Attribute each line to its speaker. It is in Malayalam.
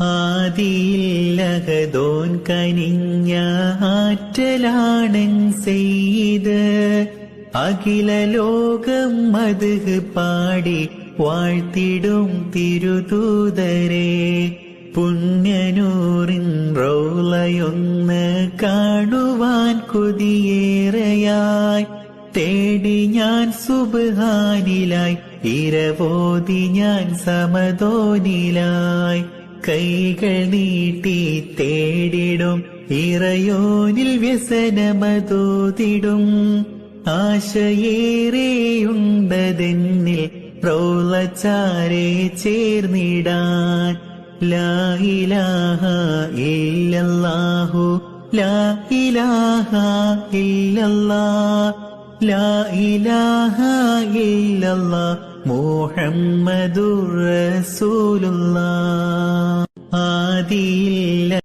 Speaker 1: ആദിയില്ലകതോൻ കനിഞ്ഞ ആറ്റലാണൻ ചെയ്ത് അഖില ലോകം മതുക് പാടി വാഴ്ത്തിടും തിരുതൂതരെ പുണ്യനൂറിൻ റോളയൊന്ന് കാണുവാൻ കൊതിയേറെയായി. തേടി ഞാൻ സുബാനിലായി ഇരവോതി ഞാൻ സമതോനിലായി. കൈകൾ നീട്ടി തേടിടും. ഇറയോനിൽ വ്യസനമതോതിടും. ആശയേറെയുണ്ടതെന്നിൽ പ്രൗളച്ചാരെ ചേർന്നിടാൻ. ലാ ഇലാഹ ഇല്ലല്ലാഹു ലാ ഇല്ലല്ലാ ഇല്ലല്ലാഹ് ഇല്ലല്ലാ. മുഹമ്മദുർ റസൂലുള്ള. ആദിയില്ല